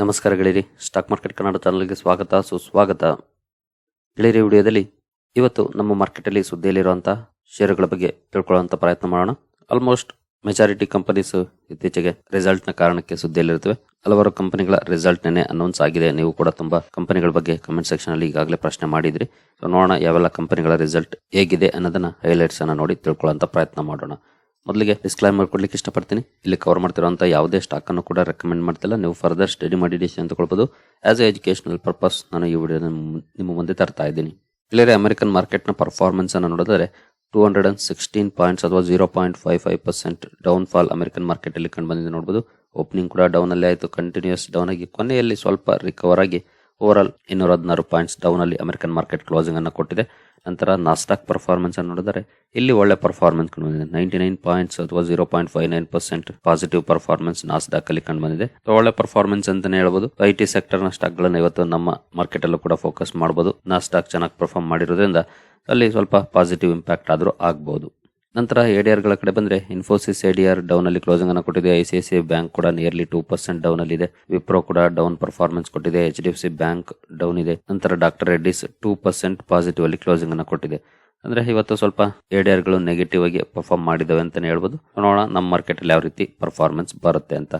ನಮಸ್ಕಾರ ಗೆಳೆಯರಿ. Stock market Kannada ಚಾನಲ್ಗೆ ಸ್ವಾಗತ, ಸುಸ್ವಾಗತ. ಗೆಳೆಯರಿ, ವಿಡಿಯೋದಲ್ಲಿ ಇವತ್ತು ನಮ್ಮ ಮಾರ್ಕೆಟಲ್ಲಿ ಸುದ್ದಿಯಲ್ಲಿರುವಂಥ ಷೇರುಗಳ ಬಗ್ಗೆ ತಿಳ್ಕೊಳ್ಳುವಂಥ ಪ್ರಯತ್ನ ಮಾಡೋಣ. ಆಲ್ಮೋಸ್ಟ್ ಮೆಜಾರಿಟಿ ಕಂಪನೀಸ್ ಇತ್ತೀಚೆಗೆ ರಿಸಲ್ಟ್ನ ಕಾರಣಕ್ಕೆ ಸುದ್ದಿಯಲ್ಲಿರುತ್ತವೆ. ಹಲವಾರು ಕಂಪನಿಗಳ ರಿಸಲ್ಟ್ ನೆನೆ ಅನೌನ್ಸ್ ಆಗಿದೆ. ನೀವು ಕೂಡ ತುಂಬ ಕಂಪನಿಗಳ ಬಗ್ಗೆ ಕಮೆಂಟ್ ಸೆಕ್ಷನಲ್ಲಿ ಈಗಾಗಲೇ ಪ್ರಶ್ನೆ ಮಾಡಿದ್ರಿ. ಸೊ ನೋಡೋಣ ಯಾವೆಲ್ಲ ಕಂಪನಿಗಳ ರಿಸಲ್ಟ್ ಹೇಗಿದೆ ಅನ್ನೋದನ್ನ ಹೈಲೈಟ್ಸನ್ನು ನೋಡಿ ತಿಳ್ಕೊಳ್ಳೋಂಥ ಪ್ರಯತ್ನ ಮಾಡೋಣ. ಮೊದಲಿಗೆ ಡಿಸ್ಕ್ಲೈಮರ್ ಕೊಡ್ಲಿಕ್ಕೆ ಇಷ್ಟಪಡ್ತೀನಿ. ಇಲ್ಲಿ ಕವರ್ ಮಾಡ್ತಿರುವಂಥ ಯಾವುದೇ ಸ್ಟಾಕನ್ನು ಕೂಡ ರೆಕಮೆಂಡ್ ಮಾಡ್ತಿಲ್ಲ. ನೀವು ಫರ್ದರ್ ಸ್ಟಡಿ ಮಾಡಿ ಡಿಸಿಷನ್ ತಗೊಳ್ಬೋದು. ಆಸ್ ಎ ಎಜುಕೇಶನಲ್ ಪರ್ಪಸ್ ನಾನು ಈ ವಿಡಿಯೋ ನಿಮ್ಮ ಮುಂದೆ ತರ್ತಾ ಇದ್ದೀನಿ. ಕ್ಲಿಯರ್ ಅಮೆರಿಕನ್ ಮಾರ್ಕೆಟ್ನ ಪರ್ಫಾರ್ಮೆನ್ಸನ್ನು ನೋಡಿದ್ರೆ two hundred and sixteen points ಅಥವಾ zero point five five percent down fall American ಮಾರ್ಕೆಟಲ್ಲಿ ಕಂಡು ಬಂದಿದೆ ನೋಡ್ಬೋದು. ಓಪನಿಂಗ್ ಕೂಡ ಡೌನಲ್ಲೇ ಆಯಿತು. ಕಂಟಿನ್ಯೂಸ್ ಡೌನ್ ಆಗಿ ಕೊನೆಯಲ್ಲಿ ಸ್ವಲ್ಪ ರಿಕವರ್ ಆಗಿ ಓವರ್ ಆಲ್ ಇನ್ನೂರ ಹದಿನಾರು ಪಾಯಿಂಟ್ಸ್ ಡೌನ್ ಅಲ್ಲಿ ಅಮೆರಿಕನ್ ಮಾರ್ಕೆಟ್ ಕ್ಲೋಸಿಂಗ್ ಅನ್ನು ಕೊಟ್ಟಿದೆ. ನಂತರ ನಾಸ್ಟಾಕ್ ಪರ್ಫಾರ್ಮೆನ್ಸ್ ಅನ್ನು ನೋಡಿದರೆ, ಇಲ್ಲಿ ಒಳ್ಳೆ ಪರ್ಫಾರ್ಮೆನ್ಸ್ ಕಂಡು ಬಂದಿದೆ. ನೈಂಟಿ ನೈನ್ ಪಾಯಿಂಟ್ಸ್ ಅಥವಾ zero point five nine percent positive performance Nasdaq ಅಲ್ಲಿ ಕಂಡು ಬಂದಿದೆ. ಒಳ್ಳೆ ಪರ್ಫಾರ್ಮೆನ್ಸ್ ಅಂತಾನೆ ಹೇಳ್ಬೋದು. ಐ ಟಿ ಸೆಕ್ಟರ್ನ ಸ್ಟಾಕ್ ಇವತ್ತು ನಮ್ಮ ಮಾರ್ಕೆಟ್ ಅಲ್ಲೂ ಕೂಡ ಫೋಕಸ್ ಮಾಡಬಹುದು ನಾಸ್ಟಾಕ್ ಚೆನ್ನಾಗಿ ಪರ್ಫಾರ್ಮ್ ಮಾಡಿರೋದ್ರಿಂದ ಅಲ್ಲಿ ಸ್ವಲ್ಪ ಪಾಸಿಟಿವ್ ಇಂಪ್ಯಾಕ್ಟ್ ಆದರೂ ಆಗ್ಬಹುದು ನಂತರ ಎಡಿಆರ್ಗಳ ಕಡೆ ಬಂದ್ರೆ ಇನ್ಫೋಸಿಸ್ ಎಡಿಆರ್ ಡೌನ್ ಅಲ್ಲಿ ಕ್ಲೋಸಿಂಗ್ ಅನ್ನು ಕೊಟ್ಟಿದೆ. ಐಸಿಐಸಿ ಬ್ಯಾಂಕ್ ಕೂಡ ನಿಯರ್ಲಿ ಟೂ ಪರ್ಸೆಂಟ್ ಡೌನ್ ಅಲ್ಲಿ ಇದೆ. ವಿಪ್ರೋ ಕೂಡ ಡೌನ್ ಪರ್ಫಾರ್ಮೆನ್ಸ್ ಕೊಟ್ಟಿದೆ. H D F C bank down ಇದೆ. ನಂತರ doctor Reddy's two percent positive ಅಲ್ಲಿ ಕ್ಲೋಸಿಂಗ್ ಅನ್ನು ಕೊಟ್ಟಿದೆ. ಅಂದ್ರೆ ಇವತ್ತು ಸ್ವಲ್ಪ ಎಡಿಆರ್ಗಳು ನೆಗೆಟಿವ್ ಆಗಿ ಪರ್ಫಾರ್ಮ್ ಮಾಡಿದವೆ ಅಂತಾನೆ ಹೇಳ್ಬೋದು. ನೋಡೋಣ ನಮ್ಮ ಮಾರ್ಕೆಟ್ ಅಲ್ಲಿ ಯಾವ ರೀತಿ ಪರ್ಫಾರ್ಮೆನ್ಸ್ ಬರುತ್ತೆ ಅಂತ.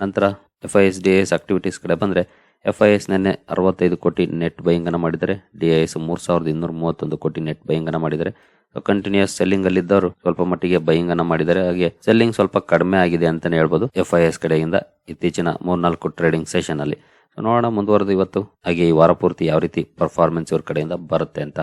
ನಂತರ F I S D S activities ಕಡೆ ಬಂದ್ರೆ ಎಫ್ ಐ ಎಸ್ ನಿನ್ನೆ ಅರವತ್ತೈದು ಕೋಟಿ ನೆಟ್ ಬೈಯಿಂಗ್ ಅನ್ನ ಮಾಡಿದರೆ ಡಿ ಐ ಎಸ್ ಮೂರು ಸಾವಿರದ ಇನ್ನೂರ ಮೂವತ್ತೊಂದು ಕೋಟಿ ನೆಟ್ ಬೈಯಿಂಗ್ ಅನ್ನ ಮಾಡಿದರೆ ಕಂಟಿನ್ಯೂಸ್ ಸೆಲ್ಲಿಂಗ್ ಅಲ್ಲಿ ಇದ್ದವರು ಸ್ವಲ್ಪ ಮಟ್ಟಿಗೆ ಬೈಯಿಂಗ್ ಅನ್ನ ಮಾಡಿದ್ದಾರೆ. ಹಾಗೆ ಸೆಲ್ಲಿಂಗ್ ಸ್ವಲ್ಪ ಕಡಿಮೆ ಆಗಿದೆ ಅಂತಾನೆ ಹೇಳ್ಬೋದು ಎಫ್ ಐ ಎಸ್ ಕಡೆಯಿಂದ ಇತ್ತೀಚಿನ ಮೂರ್ನಾಲ್ಕು ಟ್ರೇಡಿಂಗ್ ಸೆಷನ್ ಅಲ್ಲಿ. ನೋಡೋಣ ಮುಂದುವರೆದು ಇವತ್ತು. ಹಾಗೆ ಈ ವಾರ ಪೂರ್ತಿ ಯಾವ ರೀತಿ ಪರ್ಫಾರ್ಮೆನ್ಸ್ ಇವ್ರ ಕಡೆಯಿಂದ ಬರುತ್ತೆ ಅಂತ.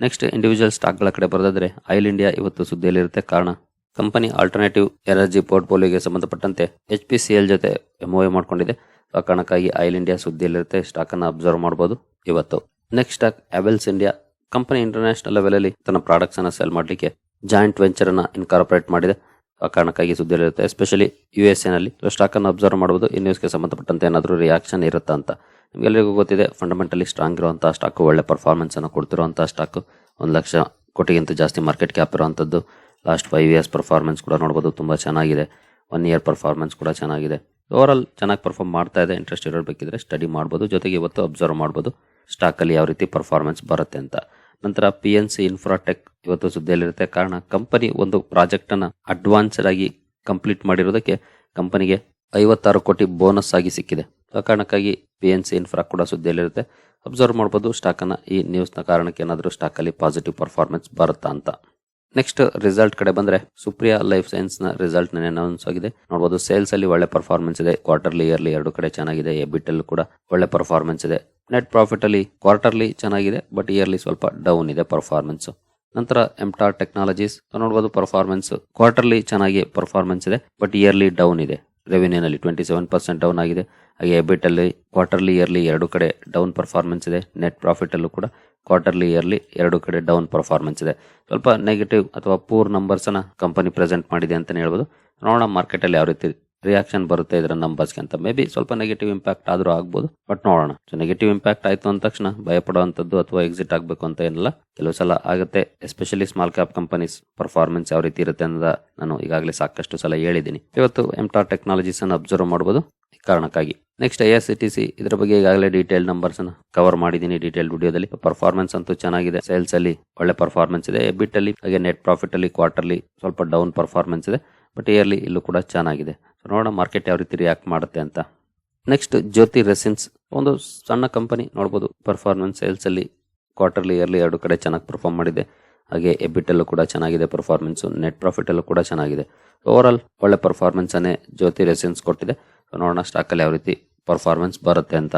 ನೆಕ್ಸ್ಟ್ ಇಂಡಿವಿಜುವಲ್ ಸ್ಟಾಕ್ಗಳ ಕಡೆ ಬರೋದಾದ್ರೆ ಆಯಿಲ್ ಇಂಡಿಯಾ ಇವತ್ತು ಸುದ್ದಿಯಲ್ಲಿರುತ್ತೆ. ಕಾರಣ ಕಂಪನಿ ಆಲ್ಟರ್ನೇಟಿವ್ ಎನರ್ಜಿ ಪೋರ್ಟ್ಫೋಲಿಯೋಗೆ ಸಂಬಂಧಪಟ್ಟಂತೆ ಎಚ್ ಪಿ ಸಿ ಎಲ್ ಜೊತೆ ಎಂಒಎ ಮಾಡ್ಕೊಂಡಿದೆ. ಆ ಕಾರಣಕ್ಕಾಗಿ ಆಯಿಲ್ ಇಂಡಿಯಾ ಸುದ್ದಿಯಲ್ಲಿರುತ್ತೆ. ಸ್ಟಾಕ್ ಅನ್ನು ಅಬ್ಸರ್ವ್ ಮಾಡಬಹುದು ಇವತ್ತು. Next stock ಅವೆಲ್ಸ್ India company international ಲೆವೆಲಲ್ಲಿ ತನ್ನ ಪ್ರಾಡಕ್ಟ್ಸ್ ಅನ್ನು ಸೆಲ್ ಮಾಡಲಿಕ್ಕೆ ಜಾಯಿಂಟ್ ವೆಂಚರ್ ಅನ್ನ ಇನ್ಕಾರ್ಪೊರೇಟ್ ಮಾಡಿದೆ. ಆ ಕಾರಣಕ್ಕಾಗಿ ಸುದ್ದಿಯಲ್ಲಿರುತ್ತೆ ಎಸ್ಪೆಷಲಿ ಯು ಎಸ್ ಎನಲ್ಲಿ ಸ್ಟಾಕ್ ಅನ್ನು ಅಬ್ಸರ್ವ್ ಮಾಡಬಹುದು ಈ ನ್ಯೂಸ್ಗೆ ಸಂಬಂಧಪಟ್ಟಂತೆ ಏನಾದರೂ ರಿಯಾಕ್ಷನ್ ಇರುತ್ತಾ ಅಂತ. ನಿಮಗೆಲ್ಲರಿಗೂ ಗೊತ್ತಿದೆ ಫಂಡಮೆಂಟಲಿ ಸ್ಟ್ರಾಂಗ್ ಇರುವಂತಹ ಸ್ಟಾಕ್ ಒಳ್ಳೆ ಪರ್ಫಾರ್ಮೆನ್ಸ್ ಅನ್ನು ಕೊಡ್ತಿರುವಂತಹ ಸ್ಟಾಕ್ ಒಂದು ಲಕ್ಷ ಕೋಟಿಗಿಂತ ಜಾಸ್ತಿ ಮಾರ್ಕೆಟ್ ಕ್ಯಾಪ್ ಇರುವಂಥದ್ದು ಲಾಸ್ಟ್ ಫೈವ್ ಇಯರ್ಸ್ ಪರ್ಫಾರ್ಮೆನ್ಸ್ ಕೂಡ ನೋಡ್ಬೋದು. ತುಂಬ ಚೆನ್ನಾಗಿದೆ. ಒನ್ ಇಯರ್ ಪರ್ಫಾರ್ಮೆನ್ಸ್ ಕೂಡ ಚೆನ್ನಾಗಿದೆ. ಓವರ್ ಆಲ್ ಚೆನ್ನಾಗಿ ಪರ್ಫಾರ್ಮ್ ಮಾಡ್ತಾ ಇದೆ. ಇಂಟ್ರೆಸ್ಟ್ ಇರಬೇಕಿದ್ರೆ ಸ್ಟಡಿ ಮಾಡ್ಬೋದು. ಜೊತೆಗೆ ಇವತ್ತು ಅಬ್ಸರ್ವ್ ಮಾಡ್ಬೋದು. ಸ್ಟಾಕ್ ಅಲ್ಲಿ ಯಾವ ರೀತಿ ಪರ್ಫಾರ್ಮೆನ್ಸ್ ಬರುತ್ತೆ ಅಂತ. ನಂತರ ಪಿ ಎನ್ ಸಿ ಇನ್ಫ್ರಾಟೆಕ್ ಇವತ್ತು ಸುದ್ದಿಯಲ್ಲಿರುತ್ತೆ. ಕಾರಣ ಕಂಪನಿ ಒಂದು ಪ್ರಾಜೆಕ್ಟ್ ಅನ್ನ ಅಡ್ವಾನ್ಸ್ಡ್ ಆಗಿ ಕಂಪ್ಲೀಟ್ ಮಾಡಿರೋದಕ್ಕೆ ಕಂಪನಿಗೆ ಐವತ್ತಾರು ಕೋಟಿ ಬೋನಸ್ ಆಗಿ ಸಿಕ್ಕಿದೆ. ಆ ಕಾರಣಕ್ಕಾಗಿ ಪಿ ಎನ್ ಸಿ ಇನ್ಫ್ರಾ ಕೂಡ ಸುದ್ದಿಯಲ್ಲಿರುತ್ತೆ. ಅಬ್ಸರ್ವ್ ಮಾಡ್ಬೋದು ಸ್ಟಾಕ್ ಅನ್ನ ಈ ನ್ಯೂಸ್ನ ಕಾರಣಕ್ಕೆ ಏನಾದರೂ ಸ್ಟಾಕ್ ಅಲ್ಲಿ ಪಾಸಿಟಿವ್ ಪರ್ಫಾರ್ಮೆನ್ಸ್ ಬರುತ್ತಾ ಅಂತ. ನೆಕ್ಸ್ಟ್ ರಿಸಲ್ಟ್ ಕಡೆ ಬಂದ್ರೆ ಸುಪ್ರಿಯಾ ಲೈಫ್ ಸೈನ್ಸ್ನ ರಿಸಲ್ಟ್ ನನ್ನ ಅನೌನ್ಸ್ ಆಗಿದೆ. ನೋಡಬಹುದು ಸೇಲ್ಸ್ ಅಲ್ಲಿ ಒಳ್ಳೆ ಪರ್ಫಾರ್ಮೆನ್ಸ್ ಇದೆ. ಕ್ವಾರ್ಟರ್ಲಿ ಇಯರ್ಲಿ ಎರಡು ಕಡೆ ಚೆನ್ನಾಗಿದೆ. ಎಬಿಟ್ ಅಲ್ಲಿ ಕೂಡ ಒಳ್ಳೆ ಪರ್ಫಾರ್ಮೆನ್ಸ್ ಇದೆ. ನೆಟ್ ಪ್ರಾಫಿಟ್ ಅಲ್ಲಿ ಕ್ವಾರ್ಟರ್ಲಿ ಚೆನ್ನಾಗಿದೆ ಬಟ್ ಇಯರ್ಲಿ ಸ್ವಲ್ಪ ಡೌನ್ ಇದೆ ಪರ್ಫಾರ್ಮೆನ್ಸ್ ನಂತರ ಎಂಟಾರ್ ಟೆಕ್ನಾಲಜೀಸ್ ನೋಡಬಹುದು ಪರ್ಫಾರ್ಮೆನ್ಸ್ ಕ್ವಾರ್ಟರ್ಲಿ ಚೆನ್ನಾಗಿ ಪರ್ಫಾರ್ಮೆನ್ಸ್ ಇದೆ ಬಟ್ ಇಯರ್ಲಿ ಡೌನ್ ಇದೆ. ರೆವಿನ್ಯೂನಲ್ಲಿ ಟ್ವೆಂಟಿ ಸೆವೆನ್ ಪರ್ಸೆಂಟ್ ಡೌನ್ ಆಗಿದೆ. ಹಾಗೆ ಎಬಿಟಲ್ಲಿ ಕ್ವಾರ್ಟರ್ಲಿ ಇಯರ್ಲಿ ಎರಡು ಕಡೆ ಡೌನ್ ಪರ್ಫಾರ್ಮೆನ್ಸ್ ಇದೆ. ನೆಟ್ ಪ್ರಾಫಿಟಲ್ಲೂ ಕೂಡ ಕ್ವಾರ್ಟರ್ಲಿ ಇಯರ್ಲಿ ಎರಡು ಕಡೆ ಡೌನ್ ಪರ್ಫಾರ್ಮೆನ್ಸ್ ಇದೆ. ಸ್ವಲ್ಪ ನೆಗೆಟಿವ್ ಅಥವಾ ಪೂರ್ ನಂಬರ್ಸನ್ನು ಕಂಪನಿ ಪ್ರೆಸೆಂಟ್ ಮಾಡಿದೆ ಅಂತಲೇ ಹೇಳ್ಬೋದು. ನೋಡೋಣ ಮಾರ್ಕೆಟ್ ಅಲ್ಲಿ ಯಾವ ರೀತಿ ರಿಯಾಕ್ಷನ್ ಬರುತ್ತೆ ಇದರ ನಂಬರ್ಸ್ಗೆ ಅಂತ. ಮೇ ಬಿ ಸ್ವಲ್ಪ ನೆಗೆಟಿವ್ ಇಂಪ್ಯಾಕ್ಟ್ ಆದ್ರೂ ಆಗ್ಬೋದು ಬಟ್ ನೋಡೋಣ. ಸೊ ನೆಗೆಟಿವ್ ಇಂಪ್ಯಾಕ್ಟ್ ಆಯ್ತು ಅಂದ ತಕ್ಷಣ ಭಯಪಡುವಂಥದ್ದು ಅಥವಾ ಎಕ್ಸಿಟ್ ಆಗಬೇಕು ಅಂತ ಏನಿಲ್ಲ. ಕೆಲವು ಸಲ ಆಗುತ್ತೆ especially small cap companies performance ಯಾವ ರೀತಿ ಇರುತ್ತೆ ಅನ್ನೋದ ನಾನು ಈಗಾಗಲೇ ಸಾಕಷ್ಟು ಸಲ ಹೇಳಿದ್ದೀನಿ. ಇವತ್ತು ಎಂಟಾರ್ ಟೆಕ್ನಾಲಜೀಸ್ ಅನ್ನು ಅಬ್ಸರ್ವ್ ಮಾಡಬಹುದು ಈ ಕಾರಣಕ್ಕಾಗಿ. Next I S C T C ಇದರ ಬಗ್ಗೆ ಈಗಾಗಲೇ ಡೀಟೇಲ್ ನಂಬರ್ಸ್ ಅನ್ನು ಕವರ್ ಮಾಡಿದ್ದೀನಿ ಡೀಟೇಲ್ ವಿಡಿಯೋದಲ್ಲಿ ಪರ್ಫಾರ್ಮೆನ್ಸ್ ಅಂತೂ ಚೆನ್ನಾಗಿದೆ. ಸೇಲ್ಸ್ ಅಲ್ಲಿ ಒಳ್ಳೆ ಪರ್ಫಾರ್ಮೆನ್ಸ್ ಇದೆ. ಎಬಿಟ್ ಅಲ್ಲಿ, ಹಾಗೆ ನೆಟ್ ಪ್ರಾಫಿಟ್ ಅಲ್ಲಿ ಕ್ವಾರ್ಟರ್ಲಿ ಸ್ವಲ್ಪ ಡೌನ್ ಪರ್ಫಾರ್ಮೆನ್ಸ್ ಇದೆ. ಬಟ್ ಇಯರ್ಲಿ ಇಲ್ಲೂ ಕೂಡ ಚೆನ್ನಾಗಿದೆ. ಸೊ ನೋಡೋಣ ಮಾರ್ಕೆಟ್ ಯಾವ ರೀತಿ ರಿಯಾಕ್ಟ್ ಮಾಡುತ್ತೆ ಅಂತ. ನೆಕ್ಸ್ಟ್ ಜ್ಯೋತಿ ರೆಸಿನ್ಸ್ ಒಂದು ಸಣ್ಣ ಕಂಪನಿ ನೋಡ್ಬೋದು ಪರ್ಫಾರ್ಮೆನ್ಸ್ ಸೇಲ್ಸ್ ಅಲ್ಲಿ ಕ್ವಾರ್ಟರ್ಲಿ ಇಯರ್ಲಿ ಎರಡು ಕಡೆ ಚೆನ್ನಾಗಿ ಪರ್ಫಾರ್ಮ್ ಮಾಡಿದೆ. ಹಾಗೆ ಎಬಿಟಲ್ಲೂ ಕೂಡ ಚೆನ್ನಾಗಿದೆ ಪರ್ಫಾರ್ಮೆನ್ಸು ನೆಟ್ ಪ್ರಾಫಿಟಲ್ಲೂ ಕೂಡ ಚೆನ್ನಾಗಿದೆ. ಓವರ್ ಆಲ್ ಒಳ್ಳೆ ಪರ್ಫಾರ್ಮೆನ್ಸ್ ಅನ್ನೇ ಜ್ಯೋತಿ ರೆಸಿನ್ಸ್ ಕೊಟ್ಟಿದೆ ಸೊ ನೋಡೋಣ ಸ್ಟಾಕಲ್ಲಿ ಯಾವ ರೀತಿ ಪರ್ಫಾರ್ಮೆನ್ಸ್ ಬರುತ್ತೆ ಅಂತ.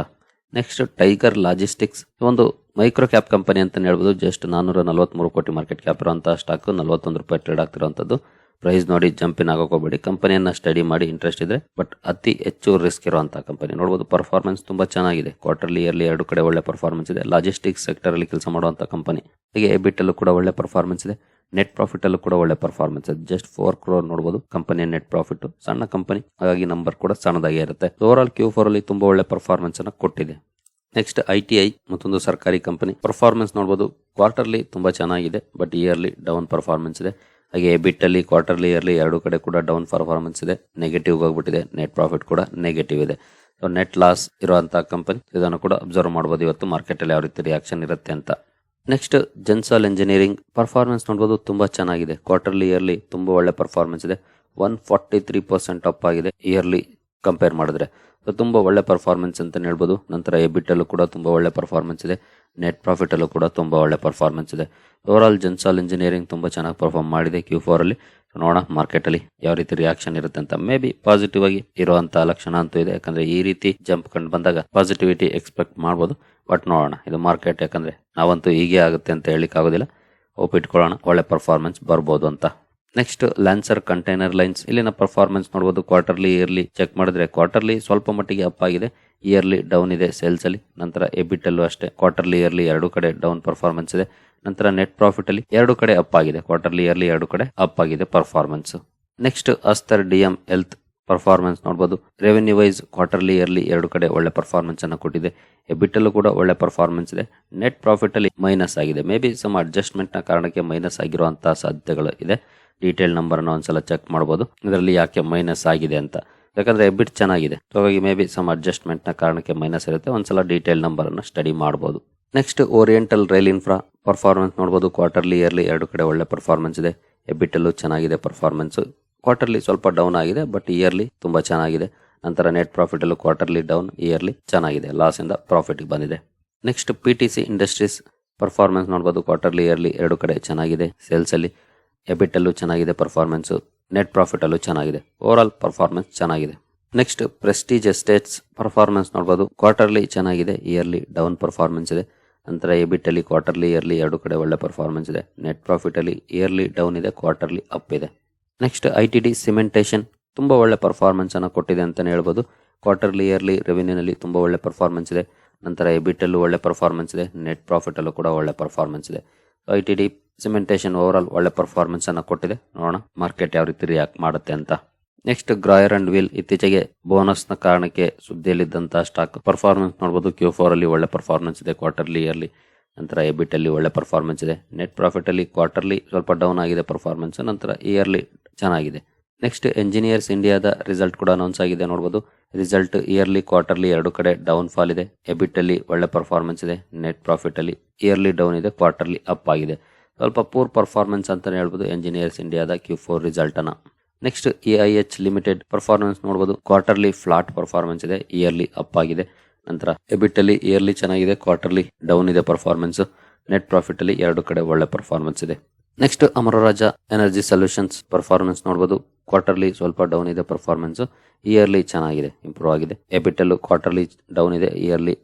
ನೆಕ್ಸ್ಟ್ ಟೈಗರ್ ಲಾಜಿಸ್ಟಿಕ್ಸ್ ಒಂದು ಮೈಕ್ರೋ ಕ್ಯಾಪ್ ಕಂಪನಿ ಅಂತ ಹೇಳ್ಬೋದು. ಜಸ್ಟ್ ನಾನೂರ ನಲವತ್ಮೂರು ಕೋಟಿ ಮಾರ್ಕೆಟ್ ಕ್ಯಾಪ್ ಇರುವಂತಹ ಸ್ಟಾಕ್ ನಲವತ್ತೊಂದು ರೂಪಾಯಿ ಟ್ರೇಡ್ ಆಗ್ತಿರುವಂತದ್ದು. ಪ್ರೈಸ್ ನೋಡಿ ಜಂಪ್ ಇನ್ ಆಗೋಕೆ ಹೋಗಬೇಡಿ ಕಂಪನಿಯನ್ನ ಸ್ಟಡಿ ಮಾಡಿ ಇಂಟ್ರೆಸ್ಟ್ ಇದೆ ಬಟ್ ಅತಿ ಹೆಚ್ಚು ರಿಸ್ಕ್ ಇರುವಂತಹ ಕಂಪನಿ. ನೋಡಬಹುದು ಪರ್ಫಾರ್ಮೆನ್ಸ್ ತುಂಬಾ ಚೆನ್ನಾಗಿದೆ. ಕ್ವಾರ್ಟರ್ಲಿ ಇಯರ್ಲಿ ಎರಡು ಕಡೆ ಒಳ್ಳೆ ಪರ್ಫಾರ್ಮೆನ್ಸ್ ಇದೆ. ಲಾಜಿಸ್ಟಿಕ್ಸ್ ಸೆಕ್ಟರ್ ಅಲ್ಲಿ ಕೆಲಸ ಮಾಡುವಂತಹ ಕಂಪನಿ. ಹಾಗೆ ಎಬಿಟ್ ಅಲ್ಲೂ ಕೂಡ ಒಳ್ಳೆ ಪರ್ಫಾರ್ಮೆನ್ಸ್ ಇದೆ. ನೆಟ್ ಪ್ರಾಫಿಟ್ ಅಲ್ಲೂ ಕೂಡ ಒಳ್ಳೆ ಪರ್ಫಾರ್ಮೆನ್ಸ್ ಇದೆ. ಜಸ್ಟ್ ಫೋರ್ ಕ್ರೋರ್ ನೋಡಬಹುದು ಕಂಪನಿಯ ನೆಟ್ ಪ್ರಾಫಿಟ್ ಸಣ್ಣ ಕಂಪನಿ. ಹಾಗಾಗಿ ನಂಬರ್ ಕೂಡ ಸಣ್ಣದಾಗಿ ಇರುತ್ತೆ. ಓವರ್ ಆಲ್ ಕ್ಯೂ ಫೋರ್ ಅಲ್ಲಿ ತುಂಬಾ ಒಳ್ಳೆ ಪರ್ಫಾರ್ಮೆನ್ಸ್ ಅನ್ನ ಕೊಟ್ಟಿದೆ. ನೆಕ್ಸ್ಟ್ ಐ ಟಿ ಐ ಮತ್ತೊಂದು ಸರ್ಕಾರಿ ಕಂಪನಿ. ಪರ್ಫಾರ್ಮೆನ್ಸ್ ನೋಡಬಹುದು ಕ್ವಾರ್ಟರ್ಲಿ ತುಂಬಾ ಚೆನ್ನಾಗಿದೆ ಬಟ್ ಇಯರ್ಲಿ ಡೌನ್ ಪರ್ಫಾರ್ಮೆನ್ಸ್ ಇದೆ. ಹಾಗೆ ಎಬಿಟ್ ಅಲ್ಲಿ ಕ್ವಾರ್ಟರ್ಲಿ ಇಯರ್ಲಿ ಎರಡು ಕಡೆ ಕೂಡ ಡೌನ್ ಪರ್ಫಾರ್ಮೆನ್ಸ್ ಇದೆ. ನೆಗೆಟಿವ್ ಹೋಗ್ಬಿಟ್ಟಿದೆ. ನೆಟ್ ಪ್ರಾಫಿಟ್ ಕೂಡ ನೆಗೆಟಿವ್ ಇದೆ. ನೆಟ್ ಲಾಸ್ ಇರುವಂತಹ ಕಂಪನಿ ಇದನ್ನು ಕೂಡ ಅಬ್ಸರ್ವ್ ಮಾಡಬಹುದು ಇವತ್ತು ಮಾರ್ಕೆಟ್ ಅಲ್ಲಿ ಯಾವ ರೀತಿ ರಿಯಾಕ್ಷನ್ ಇರುತ್ತೆ ಅಂತ. ನೆಕ್ಸ್ಟ್ ಜನ್ಸಾಲ್ ಇಂಜಿನಿಯರಿಂಗ್ ಪರ್ಫಾರ್ಮೆನ್ಸ್ ನೋಡಬಹುದು ತುಂಬಾ ಚೆನ್ನಾಗಿದೆ. ಕ್ವಾರ್ಟರ್ಲಿ ಇಯರ್ಲಿ ತುಂಬಾ ಒಳ್ಳೆ ಪರ್ಫಾರ್ಮೆನ್ಸ್ ಇದೆ. One forty three percent up ಆಗಿದೆ. ಇಯರ್ಲಿ ಕಂಪೇರ್ ಮಾಡಿದ್ರೆ. ಸೊ ತುಂಬಾ ಒಳ್ಳೆ ಪರ್ಫಾರ್ಮೆನ್ಸ್ ಅಂತ ಹೇಳ್ಬೋದು. ನಂತರ ಎಬಿಟಲ್ಲೂ ಕೂಡ ತುಂಬ ಒಳ್ಳೆ ಪರ್ಫಾರ್ಮೆನ್ಸ್ ಇದೆ. ನೆಟ್ ಪ್ರಾಫಿಟಲ್ಲೂ ಕೂಡ ತುಂಬ ಒಳ್ಳೆ ಪರ್ಫಾರ್ಮೆನ್ಸ್ ಇದೆ. ಓವರ್ ಆಲ್ ಜನ್ಸಾಲ್ ಇಂಜಿನಿಯರಿಂಗ್ ತುಂಬ ಚೆನ್ನಾಗಿ ಪರ್ಫಾರ್ಮ್ ಮಾಡಿದೆ ಕ್ಯೂ ಫೋರಲ್ಲಿ ನೋಡೋಣ ಮಾರ್ಕೆಟಲ್ಲಿ ಯಾವ ರೀತಿ ರಿಯಾಕ್ಷನ್ ಇರುತ್ತೆ ಅಂತ. ಮೇ ಬಿ ಪಾಸಿಟಿವ್ ಆಗಿ ಇರುವಂತಹ ಲಕ್ಷಣ ಅಂತೂ ಇದೆ. ಯಾಕಂದ್ರೆ ಈ ರೀತಿ ಜಂಪ್ ಕಂಡು ಬಂದಾಗ ಪಾಸಿಟಿವಿಟಿ ಎಕ್ಸ್ಪೆಕ್ಟ್ ಮಾಡ್ಬೋದು. ಬಟ್ ನೋಡೋಣ ಇದು ಮಾರ್ಕೆಟ್ ಯಾಕಂದ್ರೆ ನಾವಂತೂ ಹೀಗೆ ಆಗುತ್ತೆ ಅಂತ ಹೇಳಿಕ್ ಆಗೋದಿಲ್ಲ ಹೋಪ್ ಇಟ್ಕೊಳ್ಳೋಣ ಒಳ್ಳೆ ಪರ್ಫಾರ್ಮೆನ್ಸ್ ಬರ್ಬೋದು ಅಂತ. ನೆಕ್ಸ್ಟ್ ಲ್ಯಾನ್ಸರ್ ಕಂಟೈನರ್ ಲೈನ್ಸ್ ಇಲ್ಲಿನ ಪರ್ಫಾರ್ಮೆನ್ಸ್ ನೋಡಬಹುದು ಕ್ವಾರ್ಟರ್ಲಿ ಇಯರ್ಲಿ ಚೆಕ್ ಮಾಡಿದ್ರೆ ಕ್ವಾರ್ಟರ್ಲಿ ಸ್ವಲ್ಪ ಮಟ್ಟಿಗೆ ಅಪ್ ಆಗಿದೆ. ಇಯರ್ಲಿ ಡೌನ್ ಇದೆ ಸೇಲ್ಸ್ ಅಲ್ಲಿ. ನಂತರ ಎಬಿಟ್ ಅಲ್ಲೂ ಅಷ್ಟೇ. ಕ್ವಾರ್ಟರ್ಲಿ ಇಯರ್ಲಿ ಎರಡು ಕಡೆ ಡೌನ್ ಪರ್ಫಾರ್ಮೆನ್ಸ್ ಇದೆ. ನಂತರ ನೆಟ್ ಪ್ರಾಫಿಟ್ ಅಲ್ಲಿ ಎರಡು ಕಡೆ ಅಪ್ ಆಗಿದೆ. ಕ್ವಾರ್ಟರ್ಲಿ ಇಯರ್ಲಿ ಎರಡು ಕಡೆ ಅಪ್ ಆಗಿದೆ performance next Aster D M health performance ನೋಡಬಹುದು ರೆವೆನ್ಯೂ ವೈಸ್ ಕ್ವಾರ್ಟರ್ಲಿ ಇಯರ್ಲಿ ಎರಡು ಕಡೆ ಒಳ್ಳೆ ಪರ್ಫಾರ್ಮೆನ್ಸ್ ಅನ್ನು ಕೊಟ್ಟಿದೆ. ಎಬಿಟ್ ಅಲ್ಲೂ ಕೂಡ ಒಳ್ಳೆ ಪರ್ಫಾರ್ಮೆನ್ಸ್ ಇದೆ. ನೆಟ್ ಪ್ರಾಫಿಟ್ ಅಲ್ಲಿ ಮೈನಸ್ ಆಗಿದೆ. ಮೇ ಬಿ ಸಮ್ ಅಡ್ಜಸ್ಟ್ಮೆಂಟ್ನ ಕಾರಣಕ್ಕೆ ಮೈನಸ್ ಆಗಿರುವಂತಹ ಸಾಧ್ಯತೆಗಳು ಇದೆ. ಡೀಟೇಲ್ ನಂಬರ್ ಅನ್ನು ಒಂದ್ಸಲ ಚೆಕ್ ಮಾಡಬಹುದು ಇದರಲ್ಲಿ ಯಾಕೆ ಮೈನಸ್ ಆಗಿದೆ ಅಂತ. ಯಾಕಂದ್ರೆ ಎಬಿಟ್ ಚೆನ್ನಾಗಿದೆ. ಹಾಗಾಗಿ ಮೇ ಬಿ ಸಮ್ ಅಡ್ಜಸ್ಟ್ಮೆಂಟ್ನ ಕಾರಣಕ್ಕೆ ಮೈನಸ್ ಇರುತ್ತೆ. ಒಂದ್ಸಲ ಡೀಟೇಲ್ ನಂಬರ್ ಅನ್ನು ಸ್ಟಡಿ ಮಾಡಬಹುದು next oriental rail infra performance ನೋಡಬಹುದು ಕ್ವಾರ್ಟರ್ಲಿ ಇಯರ್ಲಿ ಎರಡು ಕಡೆ ಒಳ್ಳೆ ಪರ್ಫಾರ್ಮೆನ್ಸ್ ಇದೆ. ಎಬಿಟಲ್ಲೂ ಚೆನ್ನಾಗಿದೆ ಪರ್ಫಾರ್ಮೆನ್ಸ್ ಕ್ವಾರ್ಟರ್ಲಿ ಸ್ವಲ್ಪ ಡೌನ್ ಆಗಿದೆ ಬಟ್ ಇಯರ್ಲಿ ತುಂಬಾ ಚೆನ್ನಾಗಿದೆ. ನಂತರ ನೆಟ್ ಪ್ರಾಫಿಟ್ ಅಲ್ಲೂ ಕ್ವಾರ್ಟರ್ಲಿ ಡೌನ್ ಇಯರ್ಲಿ ಚೆನ್ನಾಗಿದೆ. ಲಾಸ್ ಇಂದ ಪ್ರಾಫಿಟ್ ಬಂದಿದೆ. Next P T C industries performance ನೋಡಬಹುದು ಕ್ವಾರ್ಟರ್ಲಿ ಇಯರ್ಲಿ ಎರಡು ಕಡೆ ಚೆನ್ನಾಗಿದೆ. ಸೇಲ್ಸ್ ಅಲ್ಲಿ ಎಬಿಟ್ ಅಲ್ಲೂ ಚೆನ್ನಾಗಿದೆ ಪರ್ಫಾರ್ಮೆನ್ಸು ನೆಟ್ ಪ್ರಾಫಿಟಲ್ಲೂ ಚೆನ್ನಾಗಿದೆ. ಓವರ್ ಆಲ್ ಪರ್ಫಾರ್ಮೆನ್ಸ್ ಚೆನ್ನಾಗಿದೆ. ನೆಕ್ಸ್ಟ್ ಪ್ರೆಸ್ಟೀಜ್ ಎಸ್ಟೇಟ್ಸ್ ಪರ್ಫಾರ್ಮೆನ್ಸ್ ನೋಡ್ಬೋದು. ಕ್ವಾರ್ಟರ್ಲಿ ಚೆನ್ನಾಗಿದೆ ಇಯರ್ಲಿ ಡೌನ್ ಪರ್ಫಾರ್ಮೆನ್ಸ್ ಇದೆ. ನಂತರ ಎಬಿಟಲ್ಲಿ ಕ್ವಾರ್ಟರ್ಲಿ ಇಯರ್ಲಿ ಎರಡು ಕಡೆ ಒಳ್ಳೆ ಪರ್ಫಾರ್ಮೆನ್ಸ್ ಇದೆ. ನೆಟ್ ಪ್ರಾಫಿಟ್ ಅಲ್ಲಿ ಇಯರ್ಲಿ ಡೌನ್ ಇದೆ ಕ್ವಾರ್ಟರ್ಲಿ ಅಪ್ ಇದೆ. Next I T D cementation ತುಂಬ ಒಳ್ಳೆ ಪರ್ಫಾರ್ಮೆನ್ಸ್ ಅನ್ನು ಕೊಟ್ಟಿದೆ ಅಂತಲೇ ಹೇಳ್ಬೋದು. ಕ್ವಾರ್ಟರ್ಲಿ ಇಯರ್ಲಿ ರೆವಿನ್ಯೂನಲ್ಲಿ ತುಂಬ ಒಳ್ಳೆ ಪರ್ಫಾರ್ಮೆನ್ಸ್ ಇದೆ. ನಂತರ ಎಬಿಟಲ್ಲೂ ಒಳ್ಳೆ ಪರ್ಫಾರ್ಮೆನ್ಸ್ ಇದೆ. ನೆಟ್ ಪ್ರಾಫಿಟಲ್ಲೂ ಕೂಡ ಒಳ್ಳೆ ಪರ್ಫಾರ್ಮೆನ್ಸ್ ಇದೆ. I T D cementation over all ಒಳ್ಳೆ ಪರ್ಫಾರ್ಮೆನ್ಸ್ ಅನ್ನು ಕೊಟ್ಟಿದೆ. ನೋಡೋಣ ಮಾರ್ಕೆಟ್ ಯಾವ ರೀತಿ ರಿಯಾಕ್ಟ್ ಮಾಡುತ್ತೆ ಅಂತ. ನೆಕ್ಸ್ಟ್ ಗ್ರಾಯರ್ ಅಂಡ್ ವೀಲ್ ಇತ್ತೀಚೆಗೆ ಬೋನಸ್ನ ಕಾರಣಕ್ಕೆ ಸುದ್ದಿಯಲ್ಲಿದ್ದಂತಹ ಸ್ಟಾಕ್ ಪರ್ಫಾರ್ಮೆನ್ಸ್ ನೋಡಬಹುದು ಕ್ಯೂ ಫೋರ್ ಅಲ್ಲಿ ಒಳ್ಳೆ ಪರ್ಫಾರ್ಮೆನ್ಸ್ ಇದೆ ಕ್ವಾರ್ಟರ್ಲಿ ಇಯರ್ಲಿ ನಂತರ ಎಬಿಟ್ ಅಲ್ಲಿ ಒಳ್ಳೆ ಪರ್ಫಾರ್ಮೆನ್ಸ್ ಇದೆ. ನೆಟ್ ಪ್ರಾಫಿಟ್ ಅಲ್ಲಿ ಕ್ವಾರ್ಟರ್ಲಿ ಸ್ವಲ್ಪ ಡೌನ್ ಆಗಿದೆ ಪರ್ಫಾರ್ಮೆನ್ಸ್ ನಂತರ ಇಯರ್ಲಿ ಚೆನ್ನಾಗಿದೆ. ನೆಕ್ಸ್ಟ್ ಎಂಜಿನಿಯರ್ಸ್ ಇಂಡಿಯಾದ ರಿಸಲ್ಟ್ ಕೂಡ ಅನೌನ್ಸ್ ಆಗಿದೆ ನೋಡಬಹುದು ರಿಸಲ್ಟ್ ಇಯರ್ಲಿ ಕ್ವಾರ್ಟರ್ಲಿ ಎರಡು ಕಡೆ ಡೌನ್ ಫಾಲ್ ಇದೆ. ಎಬಿಟ್ ಅಲ್ಲಿ ಒಳ್ಳೆ ಪರ್ಫಾರ್ಮೆನ್ಸ್ ಇದೆ. ನೆಟ್ ಪ್ರಾಫಿಟ್ ಅಲ್ಲಿ ಇಯರ್ಲಿ ಡೌನ್ ಇದೆ ಕ್ವಾರ್ಟರ್ಲಿ ಅಪ್ ಆಗಿದೆ. ಸ್ವಲ್ಪ ಪೂರ್ ಪರ್ಫಾರ್ಮೆನ್ಸ್ ಅಂತಾನೆ ಹೇಳ್ಬೋದು ಎಂಜಿನಿಯರ್ಸ್ ಇಂಡಿಯಾದ ಕ್ಯೂ ಫೋರ್ ರಿಸಲ್ಟ್ ಅನ್ನ. Next A I H limited performance ನೋಡಬಹುದು ಕ್ವಾರ್ಟರ್ಲಿ ಫ್ಲಾಟ್ ಪರ್ಫಾರ್ಮೆನ್ಸ್ ಇದೆ ಇಯರ್ಲಿ ಅಪ್ ಆಗಿದೆ. ನಂತರ ಎಬಿಟ್ ಅಲ್ಲಿ ಇಯರ್ಲಿ ಚೆನ್ನಾಗಿದೆ ಕ್ವಾರ್ಟರ್ಲಿ ಡೌನ್ ಇದೆ ಪರ್ಫಾರ್ಮೆನ್ಸ್ ನೆಟ್ ಪ್ರಾಫಿಟ್ ಅಲ್ಲಿ ಎರಡು ಕಡೆ ಒಳ್ಳೆ ಪರ್ಫಾರ್ಮೆನ್ಸ್ ಇದೆ. Next Amara Raja energy solutions performance ನೋಡಬಹುದು ಕ್ವಾರ್ಟರ್ಲಿ ಸ್ವಲ್ಪ ಡೌನ್ ಇದೆ ಪರ್ಫಾರ್ಮೆನ್ಸ್ ಇಯರ್ಲಿ ಚೆನ್ನಾಗಿದೆ ಇಂಪ್ರೂವ್ ಆಗಿದೆ. ಎಬಿಟಲ್ಲು ಕ್ವಾರ್ಟರ್ಲಿ ಡೌನ್ ಇದೆ ಇಯರ್ಲಿ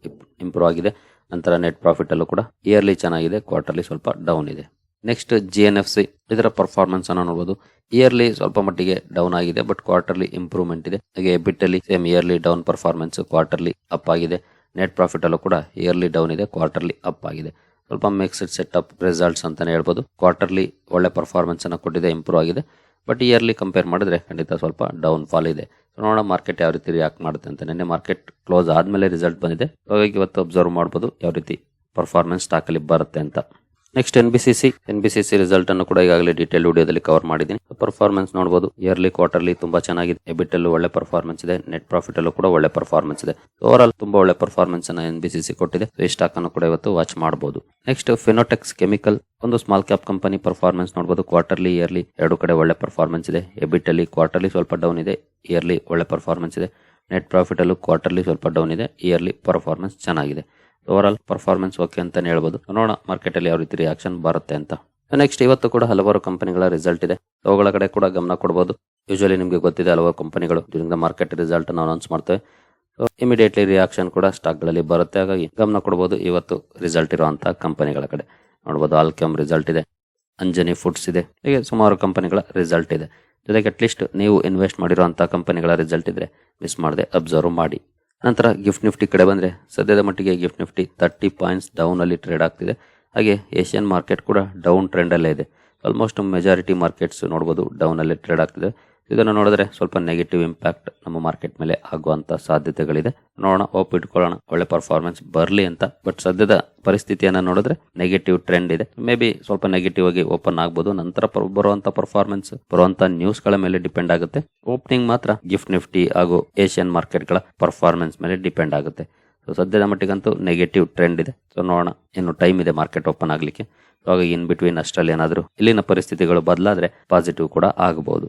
ಇಂಪ್ರೂವ್ ಆಗಿದೆ. ನಂತರ ನೆಟ್ ಪ್ರಾಫಿಟ್ ಅಲ್ಲೂ ಕೂಡ ಇಯರ್ಲಿ ಚೆನ್ನಾಗಿದೆ ಕ್ವಾರ್ಟರ್ಲಿ ಸ್ವಲ್ಪ ಡೌನ್ ಇದೆ. Next G N F C ಇದರ ಪರ್ಫಾರ್ಮೆನ್ಸ್ ಅನ್ನು ನೋಡಬಹುದು ಇಯರ್ಲಿ ಸ್ವಲ್ಪ ಮಟ್ಟಿಗೆ ಡೌನ್ ಆಗಿದೆ ಬಟ್ ಕ್ವಾರ್ಟರ್ಲಿ ಇಂಪ್ರೂವ್ಮೆಂಟ್ ಇದೆ. ಹಾಗೆ ಎಬಿಟಲ್ಲಿ same yearly down performance quarterly up ಆಗಿದೆ. ನೆಟ್ ಪ್ರಾಫಿಟ್ ಅಲ್ಲೂ ಕೂಡ ಇಯರ್ಲಿ ಡೌನ್ ಇದೆ ಕ್ವಾರ್ಟರ್ಲಿ ಅಪ್ ಆಗಿದೆ. ಸ್ವಲ್ಪ ಮಿಕ್ಸ್ಡ್ ಸೆಟ್ ಅಪ್ ರಿಸಲ್ಟ್ಸ್ ಅಂತಲೇ ಹೇಳ್ಬೋದು. ಕ್ವಾರ್ಟರ್ಲಿ ಒಳ್ಳೆ ಪರ್ಫಾರ್ಮೆನ್ಸ್ ಅನ್ನು ಕೊಟ್ಟಿದೆ ಇಂಪ್ರೂವ್ ಆಗಿದೆ. ಬಟ್ ಇಯರ್ಲಿ ಕಂಪೇರ್ ಮಾಡಿದ್ರೆ ಖಂಡಿತ ಸ್ವಲ್ಪ ಡೌನ್ ಫಾಲ್ ಇದೆ ನೋಡೋಣ ಮಾರ್ಕೆಟ್ ಯಾವ ರೀತಿ ರಿಯಾಕ್ಟ್ ಮಾಡುತ್ತೆ ಅಂತ. ನಿನ್ನೆ ಮಾರ್ಕೆಟ್ ಕ್ಲೋಸ್ ಆದ್ಮೇಲೆ ರಿಸಲ್ಟ್ ಬಂದಿದೆ. ಹಾಗಾಗಿ ಇವತ್ತು ಅಬ್ಸರ್ವ್ ಮಾಡ್ಬೋದು ಯಾವ ರೀತಿ ಪರ್ಫಾರ್ಮೆನ್ಸ್ ಸ್ಟಾಕಲ್ಲಿ ಬರುತ್ತೆ ಅಂತ. Next N B C C N B C C result ಅನ್ನು ಕೂಡ ಈಗಾಗಲೇ ಡೀಟೇಲ್ ವಿಡಿಯೋದಲ್ಲಿ ಕವರ್ ಮಾಡಿದ್ದೀನಿ. ಪರ್ಫಾರ್ಮೆನ್ಸ್ ನೋಡಬಹುದು ಇಯರ್ಲಿ ಕ್ವಾರ್ಟರ್ಲಿ ತುಂಬಾ ಚೆನ್ನಾಗಿದೆ. ಎಬಿಟ್ ಅಲ್ಲೂ ಒಳ್ಳೆ ಪರ್ಫಾರ್ಮೆನ್ಸ್ ಇದೆ. ನೆಟ್ ಪ್ರಾಫಿಟ್ ಅಲ್ಲೂ ಕೂಡ ಒಳ್ಳೆ ಪರ್ಫಾರ್ಮೆನ್ಸ್ ಇದೆ. ಓವರ್ ಆಲ್ ತುಂಬಾ ಒಳ್ಳೆ ಪರ್ಫಾರ್ಮೆನ್ಸ್ ಅನ್ನ ಎನ್ ಬಿ ಸಿ ಸಿ ಕೊಟ್ಟಿದೆ. ಈ ಸ್ಟಾಕ್ ಅನ್ನು ಕೂಡ ಇವತ್ತು ವಾಚ್ ಮಾಡಬಹುದು ನೆಕ್ಸ್ಟ್ ಫಿನೋಟೆಕ್ಸ್ ಕೆಮಿಕಲ್ ಒಂದು ಸ್ಮಾಲ್ ಕ್ಯಾಪ್ ಕಂಪನಿ ಪರ್ಫಾರ್ಮೆನ್ಸ್ ನೋಡಬಹುದು ಕ್ವಾರ್ಟರ್ಲಿ ಇಯರ್ಲಿ ಎರಡು ಕಡೆ ಒಳ್ಳೆ ಪರ್ಫಾರ್ಮೆನ್ಸ್ ಇದೆ. ಎಬಿಟ್ ಅಲ್ಲಿ ಕ್ವಾರ್ಟರ್ಲಿ ಸ್ವಲ್ಪ ಡೌನ್ ಇದೆ. ಇಯರ್ಲಿ ಒಳ್ಳೆ ಪರ್ಫಾರ್ಮೆನ್ಸ್ ಇದೆ. ನೆಟ್ ಪ್ರಾಫಿಟ್ ಅಲ್ಲೂ ಕ್ವಾರ್ಟರ್ಲಿ ಸ್ವಲ್ಪ ಡೌನ್ ಇದೆ. ಇಯರ್ಲಿ ಪರ್ಫಾರ್ಮೆನ್ಸ್ ಚೆನ್ನಾಗಿದೆ. ಓವರ್ ಆಲ್ ಪರ್ಫಾರ್ಮೆನ್ಸ್ ಓಕೆ ಅಂತಾನೆ ಹೇಳ್ಬೋದು. ನೋಡೋಣ ಮಾರ್ಕೆಟ್ ಅಲ್ಲಿ ಯಾವ ರೀತಿ ರಿಯಾಕ್ಷನ್ ಬರುತ್ತೆ ಅಂತ. ನೆಕ್ಸ್ಟ್ ಇವತ್ತು ಕೂಡ ಹಲವಾರು ಕಂಪನಿಗಳ ರಿಸಲ್ಟ್ ಇದೆ. ಅವುಗಳ ಕಡೆ ಕೂಡ ಗಮನ ಕೊಡಬಹುದು ಯೂಶಲಿ ನಿಮಗೆ ಗೊತ್ತಿದೆ ಹಲವಾರು ಕಂಪನಿಗಳು ಇದರಿಂದ ಮಾರ್ಕೆಟ್ ರಿಸಲ್ಟ್ ಅನ್ನು ಅನೌನ್ಸ್ ಮಾಡ್ತೇವೆ. ಇಮಿಡಿಯೇಟ್ಲಿ ರಿಯಾಕ್ಷನ್ ಕೂಡ ಸ್ಟಾಕ್ಗಳಲ್ಲಿ ಬರುತ್ತೆ. ಹಾಗಾಗಿ ಗಮನ ಕೊಡಬಹುದು ಇವತ್ತು ರಿಸಲ್ಟ್ ಇರುವಂತಹ ಕಂಪನಿಗಳ ಕಡೆ. ನೋಡಬಹುದು ಆಲ್ಕೆಮ್ ರಿಸಲ್ಟ್ ಇದೆ. ಅಂಜನಿ ಫುಡ್ಸ್ ಇದೆ. ಹೀಗೆ ಸುಮಾರು ಕಂಪನಿಗಳ ರಿಸಲ್ಟ್ ಇದೆ. ಜೊತೆಗೆ ಅಟ್ಲೀಸ್ಟ್ ನೀವು ಇನ್ವೆಸ್ಟ್ ಮಾಡಿರುವಂತಹ ಕಂಪನಿಗಳ ರಿಸಲ್ಟ್ ಇದ್ರೆ ಮಿಸ್ ಮಾಡದೆ ಅಬ್ಸರ್ವ್ ಮಾಡಿ. ನಂತರ ಗಿಫ್ಟ್ ನಿಫ್ಟಿ ಕಡೆ ಬಂದರೆ ಸದ್ಯದ ಮಟ್ಟಿಗೆ ಗಿಫ್ಟ್ ನಿಫ್ಟಿ ತರ್ಟಿ ಪಾಯಿಂಟ್ಸ್ ಡೌನಲ್ಲಿ ಟ್ರೇಡ್ ಆಗ್ತಿದೆ. ಹಾಗೆ ಏಷ್ಯನ್ ಮಾರ್ಕೆಟ್ ಕೂಡ ಡೌನ್ ಟ್ರೆಂಡಲ್ಲೇ ಇದೆ. ಆಲ್ಮೋಸ್ಟ್ ಮೆಜಾರಿಟಿ ಮಾರ್ಕೆಟ್ಸ್ ನೋಡ್ಬೋದು ಡೌನಲ್ಲಿ ಟ್ರೇಡ್ ಆಗ್ತಿದೆ. ಇದನ್ನು ನೋಡಿದ್ರೆ ಸ್ವಲ್ಪ ನೆಗೆಟಿವ್ ಇಂಪ್ಯಾಕ್ಟ್ ನಮ್ಮ ಮಾರ್ಕೆಟ್ ಮೇಲೆ ಆಗುವಂತ ಸಾಧ್ಯತೆಗಳಿದೆ. ನೋಡೋಣ ಓಪ್ ಇಟ್ಕೊಳ್ಳೋಣ ಒಳ್ಳೆ ಪರ್ಫಾರ್ಮೆನ್ಸ್ ಬರಲಿ ಅಂತ. ಬಟ್ ಸದ್ಯದ ಪರಿಸ್ಥಿತಿಯನ್ನ ನೋಡಿದ್ರೆ ನೆಗೆಟಿವ್ ಟ್ರೆಂಡ್ ಇದೆ. ಮೇ ಬಿ ಸ್ವಲ್ಪ ನೆಗೆಟಿವ್ ಆಗಿ ಓಪನ್ ಆಗ್ಬೋದು. ನಂತರ ಬರುವಂತ ಪರ್ಫಾರ್ಮೆನ್ಸ್ ಬರುವಂತ ನ್ಯೂಸ್ಗಳ ಮೇಲೆ ಡಿಪೆಂಡ್ ಆಗುತ್ತೆ. ಓಪನಿಂಗ್ ಮಾತ್ರ ಗಿಫ್ಟ್ ನಿಫ್ಟಿ ಹಾಗೂ ಏಷ್ಯನ್ ಮಾರ್ಕೆಟ್ಗಳ ಪರ್ಫಾರ್ಮೆನ್ಸ್ ಮೇಲೆ ಡಿಪೆಂಡ್ ಆಗುತ್ತೆ. ಸೊ ಸದ್ಯದ ಮಟ್ಟಿಗಂತೂ ನೆಗೆಟಿವ್ ಟ್ರೆಂಡ್ ಇದೆ. ಸೊ ನೋಡೋಣ, ಇನ್ನು ಟೈಮ್ ಇದೆ ಮಾರ್ಕೆಟ್ ಓಪನ್ ಆಗಲಿಕ್ಕೆ. ಹಾಗಾಗಿ ಇನ್ ಬಿಟ್ವೀನ್ ಅಷ್ಟರಲ್ಲಿ ಏನಾದರೂ ಇಲ್ಲಿನ ಪರಿಸ್ಥಿತಿಗಳು ಬದಲಾದ್ರೆ ಪಾಸಿಟಿವ್ ಕೂಡ ಆಗಬಹುದು